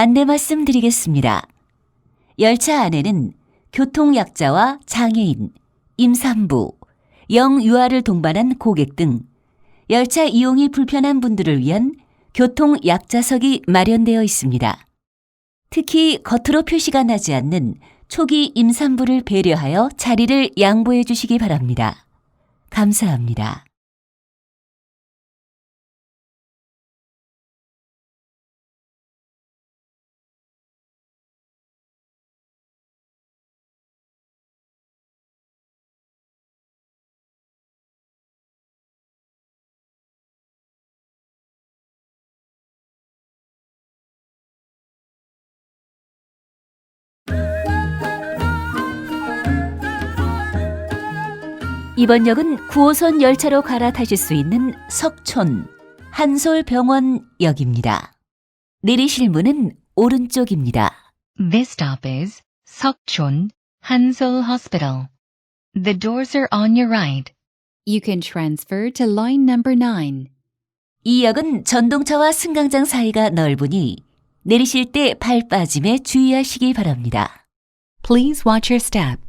안내 말씀드리겠습니다. 열차 안에는 교통약자와 장애인, 임산부, 영유아를 동반한 고객 등 열차 이용이 불편한 분들을 위한 교통약자석이 마련되어 있습니다. 특히 겉으로 표시가 나지 않는 초기 임산부를 배려하여 자리를 양보해 주시기 바랍니다. 감사합니다. 이번 역은 9호선 열차로 갈아타실 수 있는 석촌 한솔병원역입니다. 내리실 문은 오른쪽입니다. This stop is Sokchon Hansel Hospital. The doors are on your right. You can transfer to line number 9. 이 역은 전동차와 승강장 사이가 넓으니 내리실 때 발 빠짐에 주의하시기 바랍니다. Please watch your step.